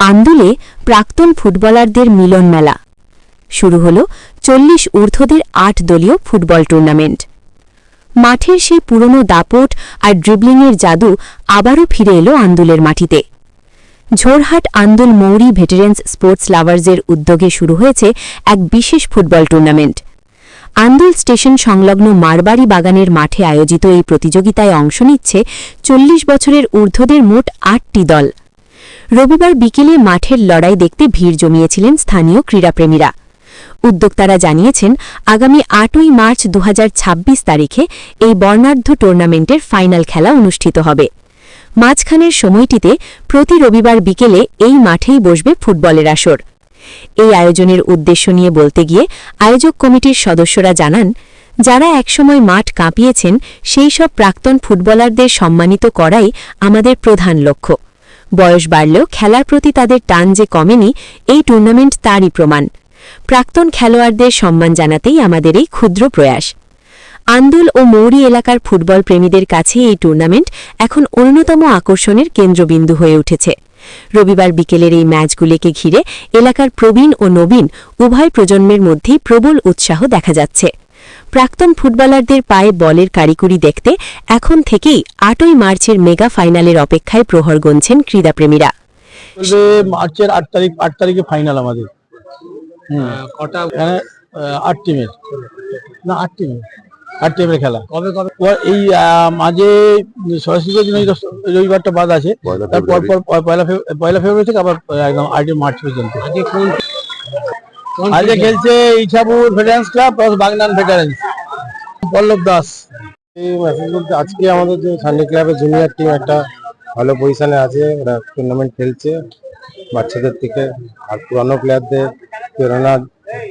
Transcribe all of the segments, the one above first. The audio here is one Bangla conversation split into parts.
আন্দোলে প্রাক্তন ফুটবলারদের মিলন মেলা। শুরু হল চল্লিশ ঊর্ধ্বদের আট দলীয় ফুটবল টুর্নামেন্ট। মাঠের সেই পুরনো দাপট আর ড্রিবলিংয়ের জাদু আবারও ফিরে এলো আন্দুলের মাটিতে। ঝোরহাট আন্দুল মৌরি ভেটারেন্স স্পোর্টস লাভার্সের উদ্যোগে শুরু হয়েছে এক বিশেষ ফুটবল টুর্নামেন্ট। আন্দুল স্টেশন সংলগ্ন মারবাড়ি বাগানের মাঠে আয়োজিত এই প্রতিযোগিতায় অংশ নিচ্ছে চল্লিশ বছরের ঊর্ধ্বদের মোট আটটি দল। রবিবার বিকেলে মাঠের লড়াই দেখতে ভিড় জমিয়েছিলেন স্থানীয় ক্রীড়াপ্রেমীরা। উদ্যোক্তারা জানিয়েছেন, আগামী আটই মার্চ দু হাজার ছাব্বিশ তারিখে এই বর্ণাঢ্য টুর্নামেন্টের ফাইনাল খেলা অনুষ্ঠিত হবে। মাঝখানের সময়টিতে প্রতি রবিবার বিকেলে এই মাঠেই বসবে ফুটবলের আসর। এই আয়োজনের উদ্দেশ্য নিয়ে বলতে গিয়ে আয়োজক কমিটির সদস্যরা জানান, যারা একসময় মাঠ কাঁপিয়েছেন, সেই সব প্রাক্তন ফুটবলারদের সম্মানিত করাই আমাদের প্রধান লক্ষ্য। বয়স বাড়লেও খেলার প্রতি তাদের টান যে কমেনি, এই টুর্নামেন্ট তারই প্রমাণ। প্রাক্তন খেলোয়াড়দের সম্মান জানাতেই আমাদের এই ক্ষুদ্র প্রয়াস। আন্দুল ও মৌরি এলাকার ফুটবল প্রেমীদের কাছে এই টুর্নামেন্ট এখন অন্যতম আকর্ষণের কেন্দ্রবিন্দু হয়ে উঠেছে। রবিবার বিকেলের এই ম্যাচগুলিকে ঘিরে এলাকার প্রবীণ ও নবীন উভয় প্রজন্মের মধ্যেই প্রবল উৎসাহ দেখা যাচ্ছে। প্রাক্তন ফুটবলারদের পায়ে বলের কারিকুরি দেখতে এখন থেকেই আটই মার্চের মেগা ফাইনালের অপেক্ষায় প্রহর গুনছেন ক্রীড়াপ্রেমীরা। মার্চের আট তারিখ আট তারিখে ফাইনাল আমাদের। কটা? আট টিমের। না আট টিমের। আট টিমের খেলা। কবে কবে? এই মাঝে সরস্বতী রস- রবিবারটা বাদ আছে। তারপর পর পর পয়লা পয়লা ফেব্রুয়ারি থেকে আবার একদম আটই মার্চ পর্যন্ত। আজকে খেলছে Ichapur veterans club plus Bagnan veterans Pallab Das. এই মেসেজ বলতে আজকে আমাদের যে সানডে ক্লাবের জুনিয়র টিম একটা ভালো পজিশনে আছে ওরা টুর্নামেন্ট খেলছে বাচ্চাদের থেকে। আর পুরানো প্লেয়ারদের প্রেরণা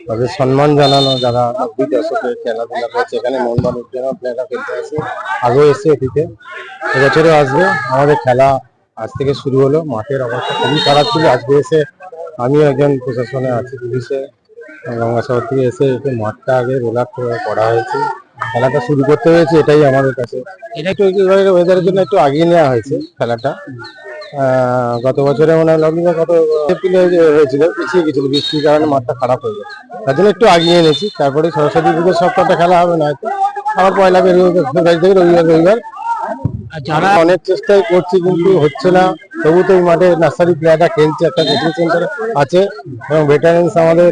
তাদের সম্মান জানানো যারা নব্বই দশকে খেলাধুলা করেছে এখানে মন মানুষ উদ্যান প্লেয়াররা খেলতে আসে। আগেও এসে এটিতে। এবছরও আসবে। আমাদের খেলা আজ থেকে শুরু হলো। মাঠের অবস্থা খুবই খারাপ ছিল। আজকে এসে আমিও একজন প্রশাসনে আছি পুলিশে। গঙ্গাসাগর থেকে এসে একটু মাঠটা আগে রোলার করে হয়েছে। খেলাটা শুরু করতে হয়েছে এটাই আমাদের কাছে। এটা একটু ওয়েদারের জন্য একটু আগিয়ে নেওয়া হয়েছে খেলাটা। গত বছরে মনে হয় লগ্নিকা কত এপ্রিলে হয়েছিল পিছিয়ে গেছিল বৃষ্টির কারণে মাঠটা খারাপ হয়ে গেছে। তার জন্য একটু আগিয়ে এনেছি। তারপরে সরস্বতী পুজোর সপ্তাহটা খেলা হবে না হয়তো আবার পয়লা ফেব্রুয়ারি থেকে রবিবার রবিবার। যারা অনেক চেষ্টাই করছি কিন্তু হচ্ছে না। তবু তো এই মাঠে নার্সারি প্লেয়াররা খেলছে একটা কোচিং সেন্টার আছে। এবং ভেটারেন্স আমাদের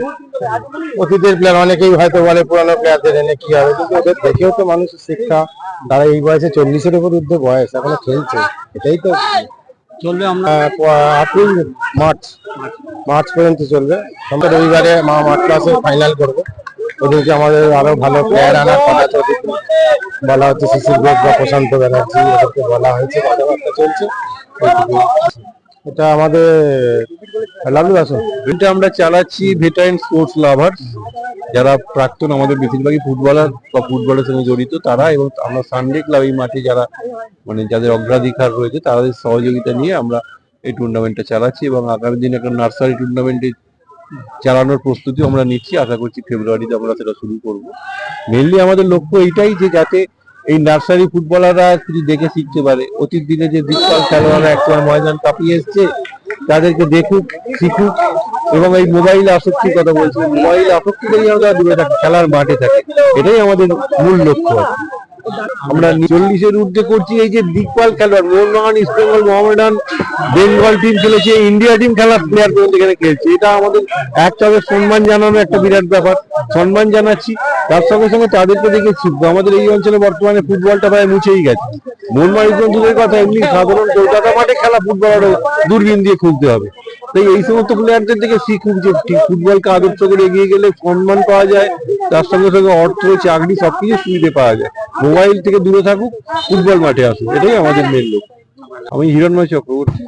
অতীতের প্লেয়ার অনেকেই হয়তো বলে পুরানো প্লেয়ারদের এনে কি হবে কিন্তু ওদের দেখেও তো মানুষের শিক্ষা তারা এই বয়সে চল্লিশের উপর ঊর্ধ্ব বয়স এখনও খেলছে এটাই তো। চলবে আমরা? মার্চ মার্চ পর্যন্ত চলবে। আমরা রবিবারে মা মাঠ ক্লাসে ফাইনাল করব। ওদেরকে আমাদের আরও ভালো প্লেয়ার আনার কথা ওদেরকে বলা হচ্ছে শিশির ঘোষ বা প্রশান্ত ব্যানার্জি ওদেরকে বলা হয়েছে কথাবার্তা চলছে। এটা আমাদের লাভলু আসুন এটা আমরা চালাচ্ছি ভেটারেন স্পোর্টস লাভার্স যারা প্রাক্তন আমাদের বেশিরভাগই ফুটবলার বা ফুটবলের সঙ্গে জড়িত, তারা এবং আমরা সানডে ক্লাব এই মাঠে যারা মানে যাদের অগ্রাধিকার রয়েছে, তাদের সহযোগিতা নিয়ে আমরা এই টুর্নামেন্টটা চালাচ্ছি এবং আগামী দিনে একটা নার্সারি টুর্নামেন্টে চালানোর প্রস্তুতি আমরা নিচ্ছি। আশা করছি ফেব্রুয়ারিতে আমরা সেটা শুরু করব। মেনলি আমাদের লক্ষ্য এইটাই যে যাতে এই নার্সারি ফুটবলাররা কিছু দেখে শিখতে পারে। অতীত দিনে যে দিককাল খেলোয়াড়রা একসময় ময়দান কাঁপিয়ে এসছে তাদেরকে দেখুক, শিখুক এবং এই মোবাইল আসক্তির কথা বলছি মোবাইল আসক্তি থেকে দূরে খেলার মাঠে থাকে এটাই আমাদের মূল লক্ষ্য। আমরা চল্লিশের ঊর্ধ্বে করছি, এই যে দিকপাল খেলোয়াড়, মোহনবাগান, ইস্ট বেঙ্গল, মোহামেডান, বেঙ্গল টিম খেলেছে, ইন্ডিয়া টিম খেলার প্লেয়ার পর্যন্ত এখানে খেলছে। এটা আমাদের এক তবে সম্মান জানানো একটা বিরাট ব্যাপার। সম্মান জানাচ্ছি, তার সঙ্গে সঙ্গে তাদেরকে দেখে শিখব আমাদের এই অঞ্চলে বর্তমানে ফুটবলটা প্রায় মুছেই গেছে। মোহনবাড়ি অঞ্চলের কথা, এমনি সাধারণ কলকাতা মাঠে খেলা ফুটবল আরও দূরবীন দিয়ে খুঁজতে হবে। তাই এই সমস্ত প্লেয়ারদের থেকে শিখুক যে ফুটবলকে আদর্শ করে এগিয়ে গেলে সম্মান পাওয়া যায়, তার সঙ্গে সঙ্গে অর্থ, চাকরি সবকিছু সুবিধে পাওয়া যায়। মোবাইল থেকে দূরে থাকুক ফুটবল মাঠে আসুক এটাই আমাদের মেন লক্ষ্য। আমি হিরণময় চক্রবর্তী।